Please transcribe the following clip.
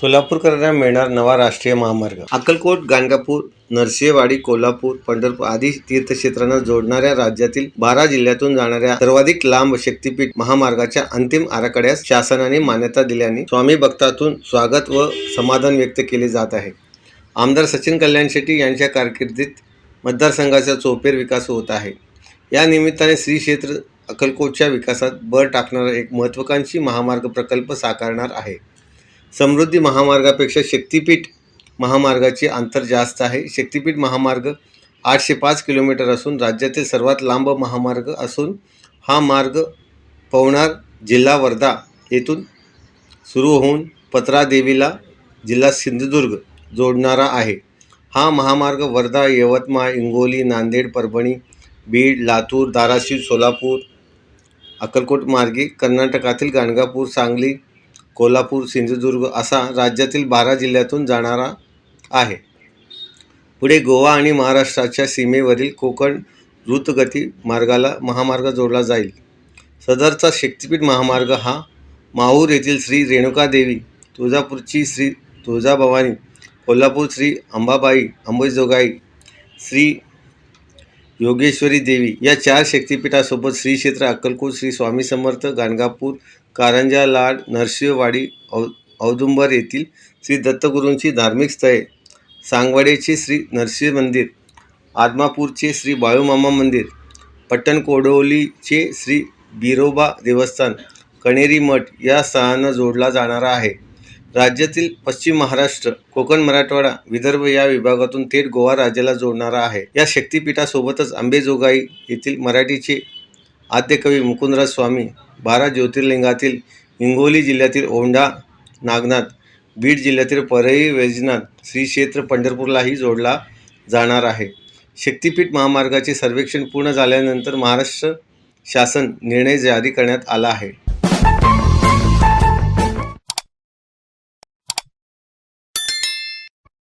सोलापूरकरांना मिळणार नवा राष्ट्रीय महामार्ग. अक्कलकोट गाणगापूर नरसिंहवाडी कोल्हापूर पंढरपूर आदी तीर्थक्षेत्रांना जोडणाऱ्या राज्यातील बारा जिल्ह्यातून जाणाऱ्या सर्वाधिक लांब शक्तीपीठ महामार्गाच्या अंतिम आराखड्यास शासनाने मान्यता दिल्याने स्वामी भक्तातून स्वागत व समाधान व्यक्त केले जात आहे. आमदार सचिन कल्याण शेट्टी यांच्या कारकिर्दीत मतदारसंघाचा चौफेर विकास होत आहे. या निमित्ताने श्री क्षेत्र अक्कलकोटच्या विकासात भर टाकणारा एक महत्त्वाकांक्षी महामार्ग प्रकल्प साकारणार आहे. समृद्धी महामार्गापेक्षा शक्तिपीठ महामार्गाचे अंतर जास्त आहे. शक्तिपीठ महामार्ग आठशे पाच किलोमीटर असून राज्यातील सर्वात लांब महामार्ग असून हा मार्ग पवनार जिल्हा वर्धा येथून सुरू होऊन पत्रादेवीला जिल्हा सिंधुदुर्ग जोडणारा आहे. हा महामार्ग वर्धा यवतमाळ हिंगोली नांदेड परभणी बीड लातूर धाराशिव सोलापूर अक्कलकोट मार्गे कर्नाटकातील गाणगापूर सांगली कोल्हापूर सिंधुदुर्ग असा राज्यातील बारा जिल्ह्यातून जाणारा आहे. पुढे गोवा आणि महाराष्ट्राच्या सीमेवरील कोकण द्रुतगती मार्गाला महामार्ग जोडला जाईल. सदरचा शक्तिपीठ महामार्ग हा माहूर येथील श्री रेणुकादेवी तुळजापूरची श्री तुळजाभवानी कोल्हापूर श्री अंबाबाई अंबेजोगाई श्री योगेश्वरी देवी या चार शक्तिपीठासोबत श्री क्षेत्र अक्कलकोट श्री स्वामी समर्थ गाणगापूर कारंजा लाड नरसिंहवाडी औ औदुंबर येथील श्री दत्तगुरूंची धार्मिक स्थळे सांगवाडेचे श्री नरसिंह मंदिर आदमापूरचे श्री बाळूमामा मंदिर पट्टणकोडोलीचे श्री बिरोबा देवस्थान कणेरी मठ या स्थळांना जोडला जाणारा आहे. राज्यातील पश्चिम महाराष्ट्र कोकण मराठवाडा विदर्भ या विभागातून थेट गोवा राज्याला जोडणारा आहे. या शक्तिपीठासोबतच आंबेजोगाई येथील मराठीचे आद्यकवी मुकुंदराज स्वामी बारा ज्योतिर्लिंगातील हिंगोली जिल्ह्यातील औंढा नागनाथ बीड जिल्ह्यातील परळी वैजनाथ श्री क्षेत्र पंढरपूरलाही जोडला जाणार आहे. शक्तिपीठ महामार्गाचे सर्वेक्षण पूर्ण झाल्यानंतर महाराष्ट्र शासन निर्णय जारी करण्यात आला आहे.